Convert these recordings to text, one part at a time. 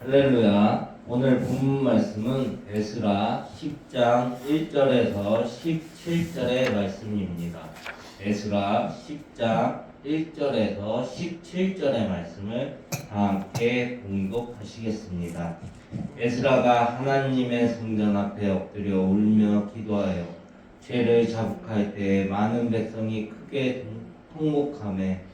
할렐루야. 오늘 본문 말씀은 에스라 10장 1절에서 17절의 말씀입니다. 에스라 10장 1절에서 17절의 말씀을 다 함께 공독하시겠습니다. 에스라가 하나님의 성전 앞에 엎드려 울며 기도하여 죄를 자복할 때 많은 백성이 크게 통곡함에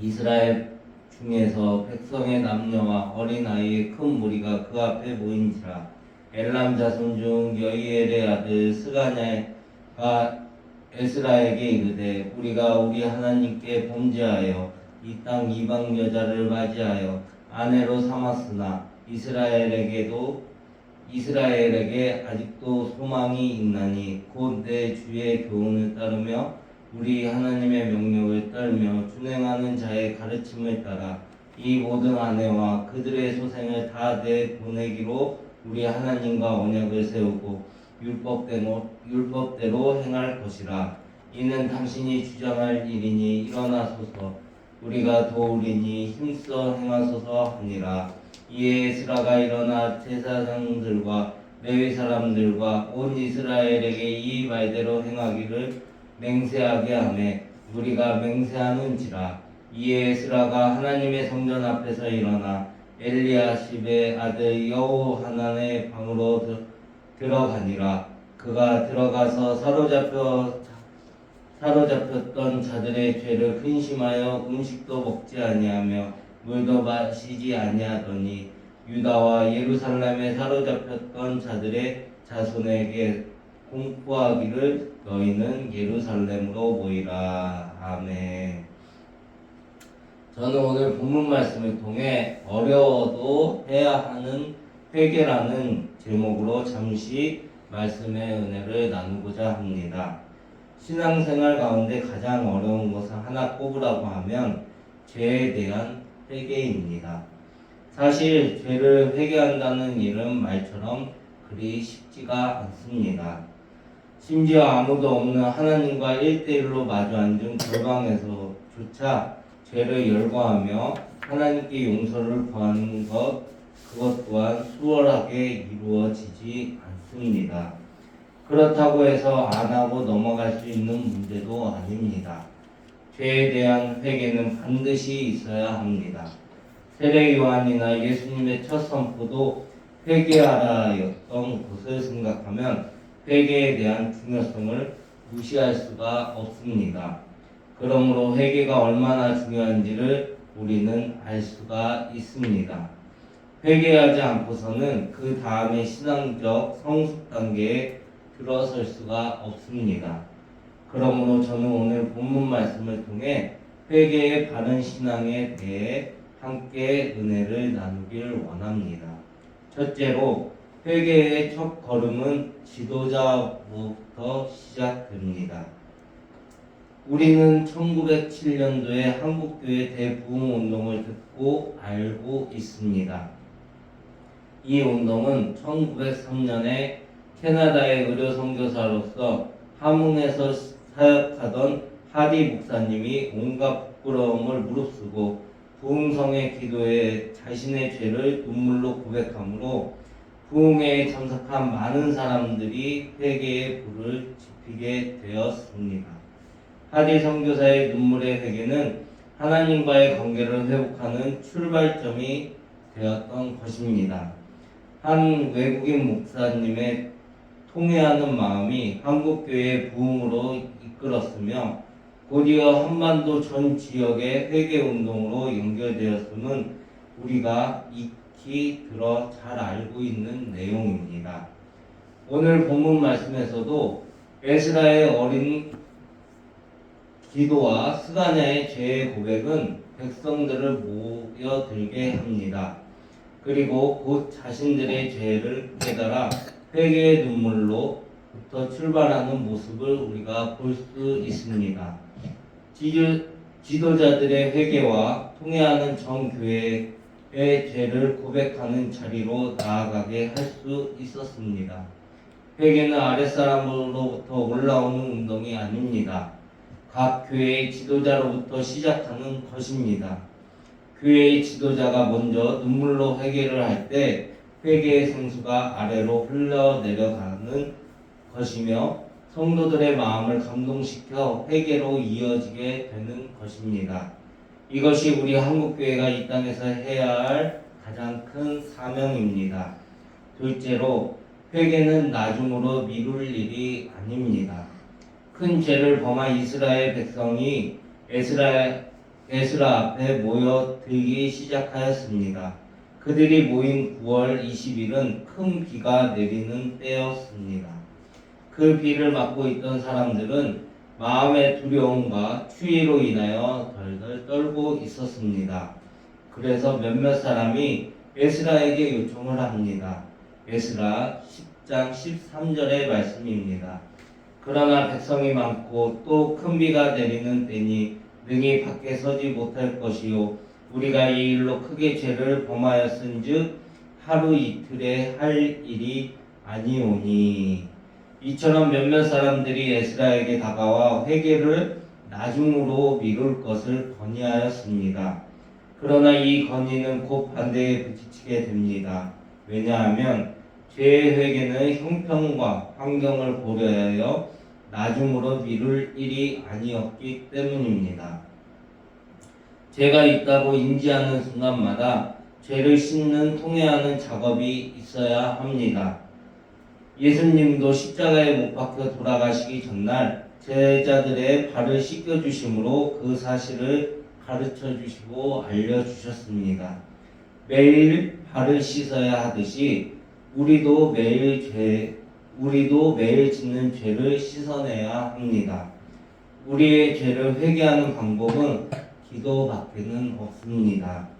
이스라엘 중에서 백성의 남녀와 어린아이의 큰 무리가 그 앞에 모인지라 엘람 자손 중 여이엘의 아들 스가냐가 에스라에게 이르되 우리가 우리 하나님께 범죄하여 이 땅 이방 여자를 맞이하여 아내로 삼았으나 이스라엘에게도 이스라엘에게 아직도 소망이 있나니 곧 내 주의 교훈을 따르며 우리 하나님의 명령을 떨며 준행하는 자의 가르침을 따라 이 모든 아내와 그들의 소생을 다 내 보내기로 우리 하나님과 언약을 세우고 율법대로, 율법대로 행할 것이라. 이는 당신이 주장할 일이니 일어나소서. 우리가 도우리니 힘써 행하소서 하니라. 이에 에스라가 일어나 제사장들과 레위 사람들과 온 이스라엘에게 이 말대로 행하기를 맹세하게 하매 우리가 맹세하는지라 이에 에스라가 하나님의 성전 앞에서 일어나 엘리야십의 아들 여호하난의 방으로 들- 들어가니라. 그가 들어가서 사로잡혀 사로잡혔던 자들의 죄를 근심하여 음식도 먹지 아니하며 물도 마시지 아니하더니 유다와 예루살렘에 사로잡혔던 자들의 자손에게 공포하기를 너희는 예루살렘으로 모이라 아멘. 저는 오늘 본문 말씀을 통해 어려워도 해야 하는 회개라는 제목으로 잠시 말씀의 은혜를 나누고자 합니다. 신앙생활 가운데 가장 어려운 것을 하나 꼽으라고 하면 죄에 대한 회개입니다. 사실 죄를 회개한다는 일은 말처럼 그리 쉽지가 않습니다. 심지어 아무도 없는 하나님과 1대1로 마주 앉은 골방에서조차 죄를 열거하며 하나님께 용서를 구하는 것, 그것 또한 수월하게 이루어지지 않습니다. 그렇다고 해서 안 하고 넘어갈 수 있는 문제도 아닙니다. 죄에 대한 회개는 반드시 있어야 합니다. 세례 요한이나 예수님의 첫 선포도 회개하라였던 것을 생각하면 회개에 대한 중요성을 무시할 수가 없습니다. 그러므로 회개가 얼마나 중요한지를 우리는 알 수가 있습니다. 회개하지 않고서는 그 다음에 신앙적 성숙 단계에 들어설 수가 없습니다. 그러므로 저는 오늘 본문 말씀을 통해 회개의 바른 신앙에 대해 함께 은혜를 나누길 원합니다. 첫째로 회개의 첫 걸음은 지도자부터 시작됩니다. 우리는 1907년도에 한국교회 대부흥 운동을 듣고 알고 있습니다. 이 운동은 1903년에 캐나다의 의료 선교사로서 함흥에서 사역하던 하디 목사님이 온갖 부끄러움을 무릅쓰고 부흥성의 기도에 자신의 죄를 눈물로 고백하므로 부흥회에 참석한 많은 사람들이 회개의 불을 지피게 되었습니다. 하디 선교사의 눈물의 회개는 하나님과의 관계를 회복하는 출발점이 되었던 것입니다. 한 외국인 목사님의 통회하는 마음이 한국교회의 부흥으로 이끌었으며 곧이어 한반도 전 지역의 회개 운동으로 연결되었음은 우리가 익히 들어 잘 알고 있는 내용입니다. 오늘 본문 말씀에서도 에스라의 어린 기도와 스가냐의 죄의 고백은 백성들을 모여들게 합니다. 그리고 곧 자신들의 죄를 깨달아 회개의 눈물로부터 출발하는 모습을 우리가 볼 수 있습니다. 지도, 지도자들의 회개와 통해하는 정교회 의 죄를 고백하는 자리로 나아가게 할 수 있었습니다. 회개는 아랫사람으로부터 올라오는 운동이 아닙니다. 각 교회의 지도자로부터 시작하는 것입니다. 교회의 지도자가 먼저 눈물로 회개를 할 때 회개의 생수가 아래로 흘러내려가는 것이며 성도들의 마음을 감동시켜 회개로 이어지게 되는 것입니다. 이것이 우리 한국교회가 이 땅에서 해야 할 가장 큰 사명입니다. 둘째로 회개는 나중으로 미룰 일이 아닙니다. 큰 죄를 범한 이스라엘 백성이 에스라, 에스라 앞에 모여 들기 시작하였습니다. 그들이 모인 9월 20일은 큰 비가 내리는 때였습니다. 그 비를 맞고 있던 사람들은 마음의 두려움과 추위로 인하여 덜덜 떨고 있었습니다. 그래서 몇몇 사람이 에스라에게 요청을 합니다. 에스라 10장 13절의 말씀입니다. 그러나 백성이 많고 또 큰 비가 내리는 때니 능히 밖에 서지 못할 것이요 우리가 이 일로 크게 죄를 범하였은즉 하루 이틀에 할 일이 아니오니 이처럼 몇몇 사람들이 에스라에게 다가와 회개를 나중으로 미룰 것을 건의하였습니다. 그러나 이 건의는 곧 반대에 부딪히게 됩니다. 왜냐하면 죄의 회개는 형편과 환경을 고려하여 나중으로 미룰 일이 아니었기 때문입니다. 죄가 있다고 인지하는 순간마다 죄를 씻는 통회하는 작업이 있어야 합니다. 예수님도 십자가에 못 박혀 돌아가시기 전날 제자들의 발을 씻겨 주심으로 그 사실을 가르쳐 주시고 알려 주셨습니다. 매일 발을 씻어야 하듯이 우리도 매일 죄 우리도 매일 짓는 죄를 씻어내야 합니다. 우리의 죄를 회개하는 방법은 기도밖에는 없습니다.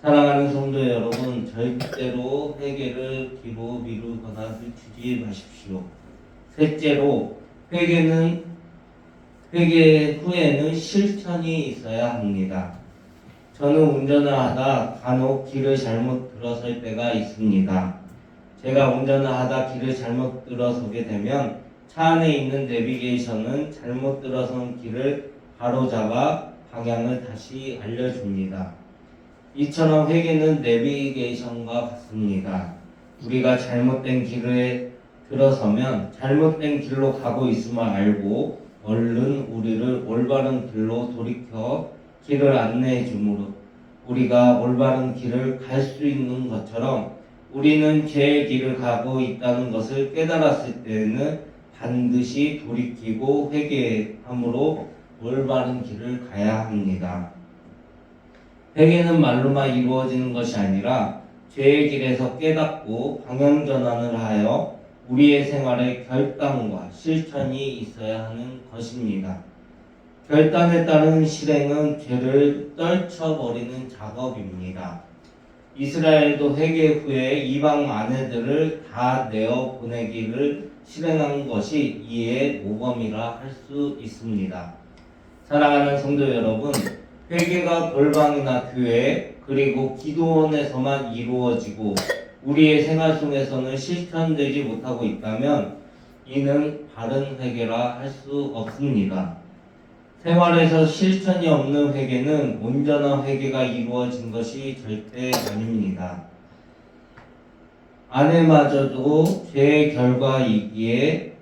사랑하는 성도 여러분, 절대로 회개를 뒤로 미루거나 늦추지 마십시오. 셋째로 회개는 회개 후에는 실천이 있어야 합니다. 저는 운전을 하다 간혹 길을 잘못 들어설 때가 있습니다. 제가 운전을 하다 길을 잘못 들어서게 되면 차 안에 있는 내비게이션은 잘못 들어선 길을 바로잡아 방향을 다시 알려줍니다. 이처럼 회계는 내비게이션과 같습니다. 우리가 잘못된 길에 들어서면 잘못된 길로 가고 있음을 알고 얼른 우리를 올바른 길로 돌이켜 길을 안내해 주므로 우리가 올바른 길을 갈 수 있는 것처럼 우리는 죄의 길을 가고 있다는 것을 깨달았을 때는 반드시 돌이키고 회개함으로 올바른 길을 가야 합니다. 회개는 말로만 이루어지는 것이 아니라 죄의 길에서 깨닫고 방향 전환을 하여 우리의 생활에 결단과 실천이 있어야 하는 것입니다. 결단에 따른 실행은 죄를 떨쳐버리는 작업입니다. 이스라엘도 회개 후에 이방 아내들을 다 내어 보내기를 실행한 것이 이에 모범이라 할 수 있습니다. 사랑하는 성도 여러분, 회개가 골방이나 교회 그리고 기도원에서만 이루어지고 우리의 생활 속에서는 실천되지 못하고 있다면 이는 바른 회개라 할 수 없습니다. 생활에서 실천이 없는 회개는 온전한 회개가 이루어진 것이 절대 아닙니다. 아내마저도 죄의 결과이기에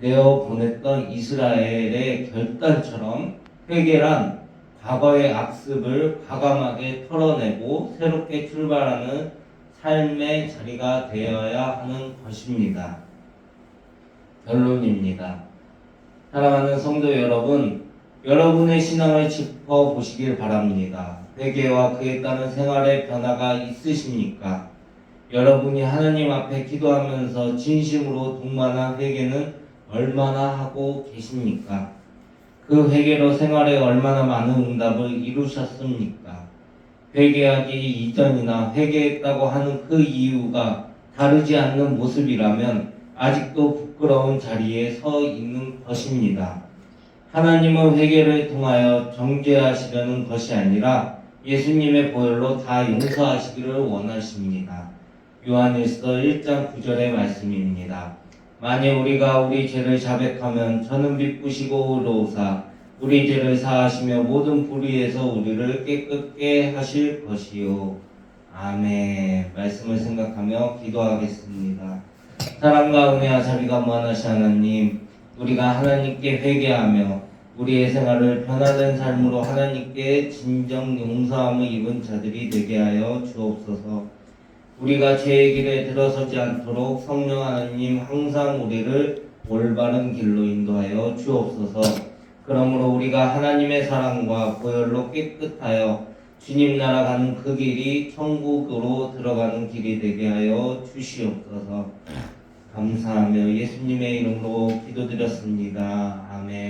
내어 보냈던 이스라엘의 결단처럼 회개란 과거의 악습을 과감하게 털어내고 새롭게 출발하는 삶의 자리가 되어야 하는 것입니다. 결론입니다. 사랑하는 성도 여러분, 여러분의 신앙을 짚어 보시길 바랍니다. 회개와 그에 따른 생활의 변화가 있으십니까? 여러분이 하나님 앞에 기도하면서 진심으로 동반한 회개는 얼마나 하고 계십니까? 그 회개로 생활에 얼마나 많은 응답을 이루셨습니까? 회개하기 이전이나 회개했다고 하는 그 이유가 다르지 않는 모습이라면 아직도 부끄러운 자리에 서 있는 것입니다. 하나님은 회개를 통하여 정죄하시려는 것이 아니라 예수님의 보혈로 다 용서하시기를 원하십니다. 요한일서 1장 9절의 말씀입니다. 만일 우리가 우리 죄를 자백하면 저는 비쁘시고 의로우사 우리 죄를 사하시며 모든 불의에서 우리를 깨끗게 하실 것이요. 아멘. 말씀을 생각하며 기도하겠습니다. 사랑과 은혜와 자비가 무한하신 하나님, 우리가 하나님께 회개하며 우리의 생활을 변화된 삶으로 하나님께 진정 용서함을 입은 자들이 되게 하여 주옵소서. 우리가 죄의 길에 들어서지 않도록 성령 하나님 항상 우리를 올바른 길로 인도하여 주옵소서. 그러므로 우리가 하나님의 사랑과 보혈로 깨끗하여 주님 나라 가는 그 길이 천국으로 들어가는 길이 되게 하여 주시옵소서. 감사하며 예수님의 이름으로 기도드렸습니다. 아멘.